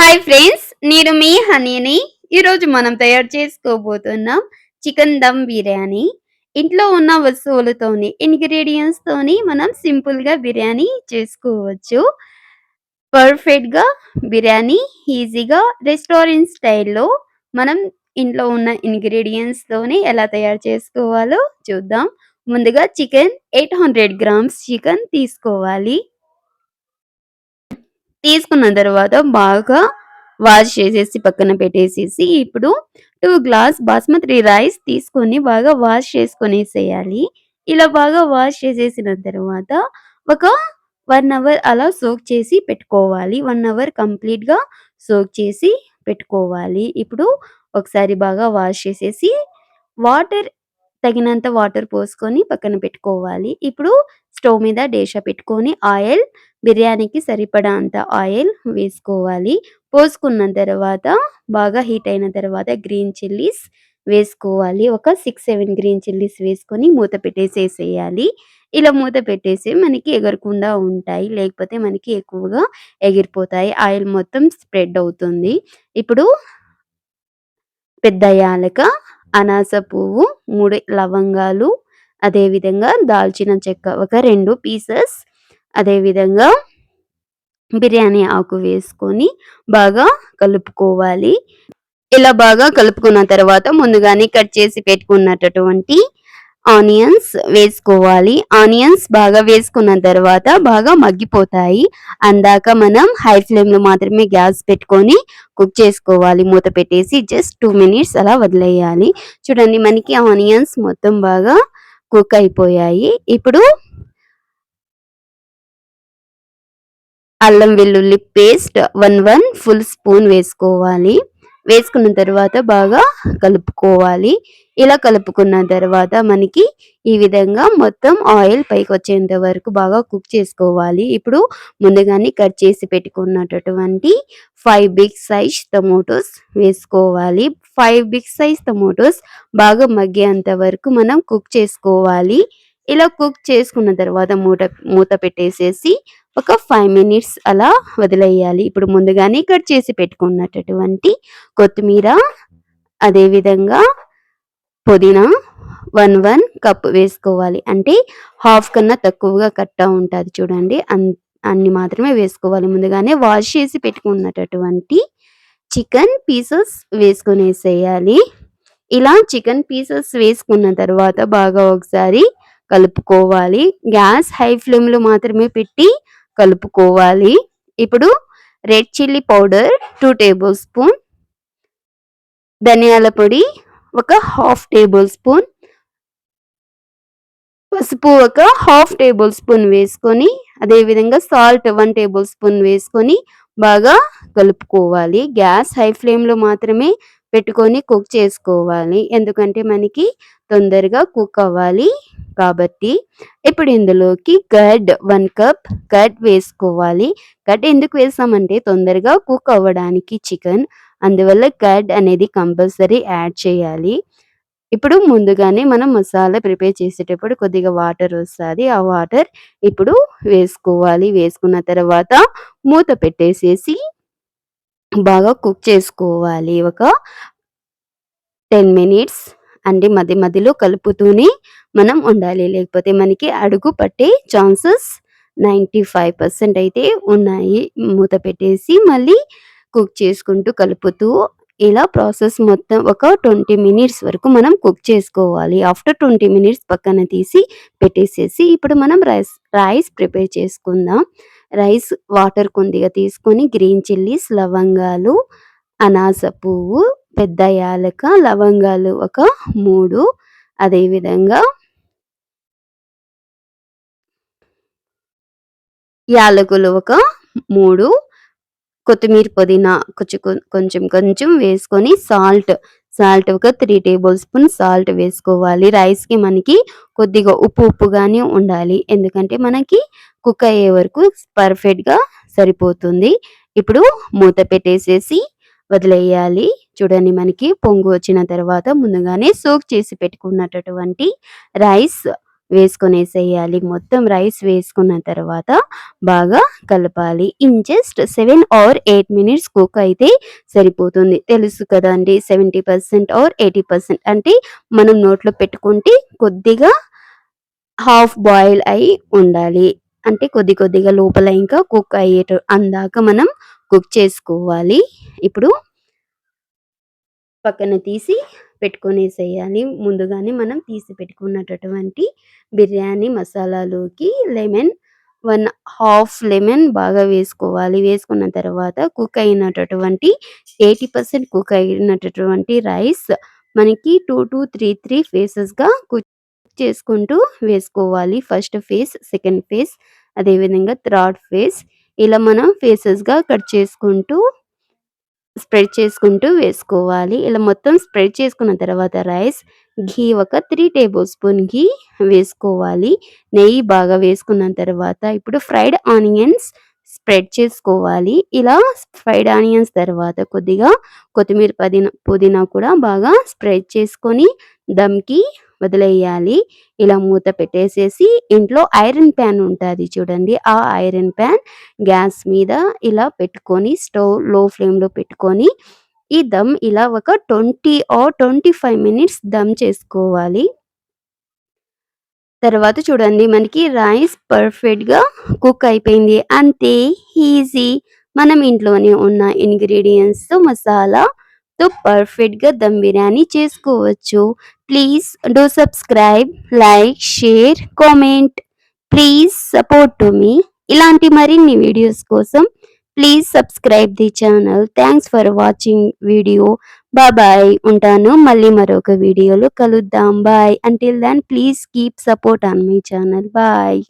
Hi friends నేను మీ హనీని. ఈరోజు మనం తయారు చేసుకోబోతున్నాం చికెన్ దమ్ బిర్యానీ. ఇంట్లో ఉన్న వస్తువులతోని ఇంగ్రీడియంట్స్తోని మనం సింపుల్గా బిర్యానీ చేసుకోవచ్చు. పర్ఫెక్ట్గా బిర్యానీ ఈజీగా రెస్టారెంట్ స్టైల్లో మనం ఇంట్లో ఉన్న ఇంగ్రీడియంట్స్తోని ఎలా తయారు చేసుకోవాలో చూద్దాం. ముందుగా chicken eight hundred grams chicken తీసుకోవాలి. తీసుకున్న తర్వాత బాగా వాష్ చేసేసి పక్కన పెట్టేసేసి ఇప్పుడు టూ గ్లాస్ బాస్మతి రైస్ తీసుకొని బాగా వాష్ చేసుకొనేసేయాలి. ఇలా బాగా వాష్ చేసేసిన తర్వాత ఒక వన్ అవర్ అలా సోక్ చేసి పెట్టుకోవాలి. వన్ అవర్ కంప్లీట్గా సోక్ చేసి పెట్టుకోవాలి. ఇప్పుడు ఒకసారి బాగా వాష్ చేసేసి వాటర్ తగినంత వాటర్ పోసుకొని పక్కన పెట్టుకోవాలి. ఇప్పుడు స్టవ్ మీద డేషా పెట్టుకొని ఆయిల్ బిర్యానీకి సరిపడా అంత ఆయిల్ వేసుకోవాలి. పోసుకున్న తర్వాత బాగా హీట్ అయిన తర్వాత గ్రీన్ చిల్లీస్ వేసుకోవాలి. ఒక సిక్స్ సెవెన్ గ్రీన్ చిల్లీస్ వేసుకొని మూత పెట్టేసేసేయాలి. ఇలా మూత పెట్టేసి మనకి ఎగరకుండా ఉంటాయి లేకపోతే మనకి ఎక్కువగా ఎగిరిపోతాయి. ఆయిల్ మొత్తం స్ప్రెడ్ అవుతుంది. ఇప్పుడు పెద్ద యాలక అనాస పువ్వు మూడు లవంగాలు అదేవిధంగా దాల్చిన చెక్క ఒక రెండు పీసెస్ అదేవిధంగా బిర్యానీ ఆకు వేసుకొని బాగా కలుపుకోవాలి. ఇలా బాగా కలుపుకున్న తర్వాత ముందుగానే కట్ చేసి పెట్టుకున్నటువంటి ఆనియన్స్ వేసుకోవాలి. ఆనియన్స్ బాగా వేసుకున్న తర్వాత బాగా మగ్గిపోతాయి. అందాక మనం హై ఫ్లేమ్లో మాత్రమే గ్యాస్ పెట్టుకొని కుక్ చేసుకోవాలి. మూత పెట్టేసి జస్ట్ టూ మినిట్స్ అలా వదిలేయాలి. చూడండి మనకి ఆనియన్స్ మొత్తం బాగా కుక్ అయిపోయాయి ఇప్పుడు అల్లం వెల్లుల్లి paste one one full spoon వేసుకోవాలి. వేసుకున్న తర్వాత బాగా కలుపుకోవాలి. ఇలా కలుపుకున్న తర్వాత మనకి ఈ విధంగా మొత్తం ఆయిల్ పైకి వచ్చేంత వరకు బాగా కుక్ చేసుకోవాలి. ఇప్పుడు ముందుగానే కట్ చేసి పెట్టుకున్నటువంటి ఫైవ్ బిగ్ సైజ్ టమోటోస్ వేసుకోవాలి. ఫైవ్ బిగ్ సైజ్ టమోటోస్ బాగా మగ్గేంత వరకు మనం కుక్ చేసుకోవాలి. ఇలా కుక్ చేసుకున్న తర్వాత మూట మూత పెట్టేసేసి ఒక ఫైవ్ మినిట్స్ అలా వదిలేయాలి. ఇప్పుడు ముందుగానే కట్ చేసి పెట్టుకున్నటువంటి కొత్తిమీర అదేవిధంగా పుదీనా వన్ వన్ కప్ వేసుకోవాలి. అంటే హాఫ్ కన్నా తక్కువగా కట్టా ఉంటుంది చూడండి. అన్ని మాత్రమే వేసుకోవాలి. ముందుగానే వాష్ చేసి పెట్టుకున్నటువంటి చికెన్ పీసెస్ వేసుకునేసేయాలి. ఇలా చికెన్ పీసెస్ వేసుకున్న తర్వాత బాగా ఒకసారి కలుపుకోవాలి. గ్యాస్ హై ఫ్లేమ్లో మాత్రమే పెట్టి కలుపుకోవాలి. ఇప్పుడు red chilli powder two tablespoon ధనియాల పొడి ఒక హాఫ్ టేబుల్ స్పూన్ పసుపు ఒక హాఫ్ టేబుల్ స్పూన్ వేసుకొని అదేవిధంగా సాల్ట్ వన్ టేబుల్ స్పూన్ వేసుకొని బాగా కలుపుకోవాలి. గ్యాస్ హై ఫ్లేమ్లో మాత్రమే పెట్టుకొని కుక్ చేసుకోవాలి. ఎందుకంటే మనకి తొందరగా కుక్ అవ్వాలి కాబట్టి. ఇప్పుడు ఇందులోకి కర్డ్ వన్ కప్ కర్డ్ వేసుకోవాలి. కర్డ్ ఎందుకు వేసామంటే తొందరగా కుక్ అవ్వడానికి చికెన్ అందువల్ల కర్డ్ అనేది కంపల్సరీ యాడ్ చేయాలి. ఇప్పుడు ముందుగానే మనం మసాలా ప్రిపేర్ చేసేటప్పుడు కొద్దిగా వాటర్ వస్తుంది. ఆ వాటర్ ఇప్పుడు వేసుకోవాలి. వేసుకున్న తర్వాత మూత పెట్టేసేసి బాగా కుక్ చేసుకోవాలి. ఒక టెన్ మినిట్స్ అంటే మధ్య మధ్యలో కలుపుతూనే మనం ఉండాలి. లేకపోతే మనకి అడుగు పట్టే ఛాన్సెస్ నైంటీ ఫైవ్ పర్సెంట్ అయితే ఉన్నాయి. మూత పెట్టేసి మళ్ళీ కుక్ చేసుకుంటూ కలుపుతూ ఇలా ప్రాసెస్ మొత్తం ఒక ట్వంటీ మినిట్స్ వరకు మనం కుక్ చేసుకోవాలి. ఆఫ్టర్ ట్వంటీ మినిట్స్ పక్కన తీసి పెట్టేసేసి ఇప్పుడు మనం రైస్ రైస్ ప్రిపేర్ చేసుకుందాం. రైస్ వాటర్ కొద్దిగా తీసుకొని గ్రీన్ చిల్లీస్ లవంగాలు అనాస పువ్వు పెద్ద యాలక లవంగాలు ఒక మూడు. అదేవిధంగా యాలకులు ఒక మూడు. కొత్తిమీర పుదీనా కొంచెం కొంచెం కొంచెం వేసుకొని సాల్ట్ సాల్ట్ ఒక త్రీ టేబుల్ స్పూన్ సాల్ట్ వేసుకోవాలి. రైస్కి మనకి కొద్దిగా ఉప్పు ఉప్పుగానే ఉండాలి. ఎందుకంటే మనకి కుక్ అయ్యే వరకు పర్ఫెక్ట్గా సరిపోతుంది. ఇప్పుడు మూత పెట్టేసేసి వదిలేయాలి. చూడండి మనకి పొంగు వచ్చిన తర్వాత ముందుగానే సోక్ చేసి పెట్టుకున్నటువంటి రైస్ వేసుకొనేసేయాలి. మొత్తం రైస్ వేసుకున్న తర్వాత బాగా కలపాలి. In just seven or eight minutes cook అయితే సరిపోతుంది. తెలుసు కదండి సెవెంటీ పర్సెంట్ ఆర్ 80% అంటే మనం నోట్లో పెట్టుకుంటే కొద్దిగా హాఫ్ బాయిల్ అయి ఉండాలి. అంటే కొద్ది కొద్దిగా లోపల ఇంకా కుక్ అయ్యేట అందాక మనం కుక్ చేసుకోవాలి. ఇప్పుడు పక్కన తీసి పెట్టుకొనేసేయాలి. ముందుగానే మనం తీసి పెట్టుకున్నటటువంటి బిర్యానీ మసాలాలోకి లెమన్ వన్ హాఫ్ లెమన్ బాగా వేసుకోవాలి. వేసుకున్న తర్వాత కుక్ అయినటటువంటి 80% కుక్ అయినటటువంటి రైస్ మనకి 2-3 ఫేసెస్‌గా కుక్ చేసుకుంటూ వేసుకోవాలి. ఫస్ట్ ఫేస్, సెకండ్ ఫేస్ అదేవిధంగా థర్డ్ ఫేస్ ఇలా మనం ఫేసెస్‌గా కట్ చేసుకుంటూ స్ప్రెడ్ చేసుకుంటూ వేసుకోవాలి. ఇలా మొత్తం స్ప్రెడ్ చేసుకున్న తర్వాత రైస్ ఘీ ఒక త్రీ టేబుల్ స్పూన్ ఘీ వేసుకోవాలి. నెయ్యి బాగా వేసుకున్న తర్వాత ఇప్పుడు ఫ్రైడ్ ఆనియన్స్ స్ప్రెడ్ చేసుకోవాలి. ఇలా ఫ్రైడ్ ఆనియన్స్ తర్వాత కొద్దిగా కొత్తిమీర పదినా పుదీనా కూడా బాగా స్ప్రెడ్ చేసుకొని దమ్‌కి వదిలేయాలి. ఇలా మూత పెట్టేసేసి ఇంట్లో ఐరన్ ప్యాన్ ఉంటుంది చూడండి. ఆ ఐరన్ ప్యాన్ గ్యాస్ మీద ఇలా పెట్టుకొని స్టవ్లో ఫ్లేమ్‌లో పెట్టుకొని ఈ దమ్ ఇలా ఒక 20 ఆర్ 25 మినిట్స్ దమ్ చేసుకోవాలి. తర్వాత చూడండి మనకి రైస్ పర్ఫెక్ట్‌గా కుక్ అయిపోయింది. అంతే ఈజీ మనం ఇంట్లోనే ఉన్న ఇంగ్రీడియెంట్స్‌తో మసాలాతో పర్ఫెక్ట్‌గా దమ్ బిర్యానీ చేసుకోవచ్చు. Please do subscribe, like, share, comment. Please support to me. ఇలాంటి మరిన్ని వీడియోస్ కోసం please subscribe the channel. Thanks for watching video. Bye ఉంటాను. మళ్ళీ మరొక వీడియోలో కలుద్దాం. Bye. Until then please keep support on my channel. Bye.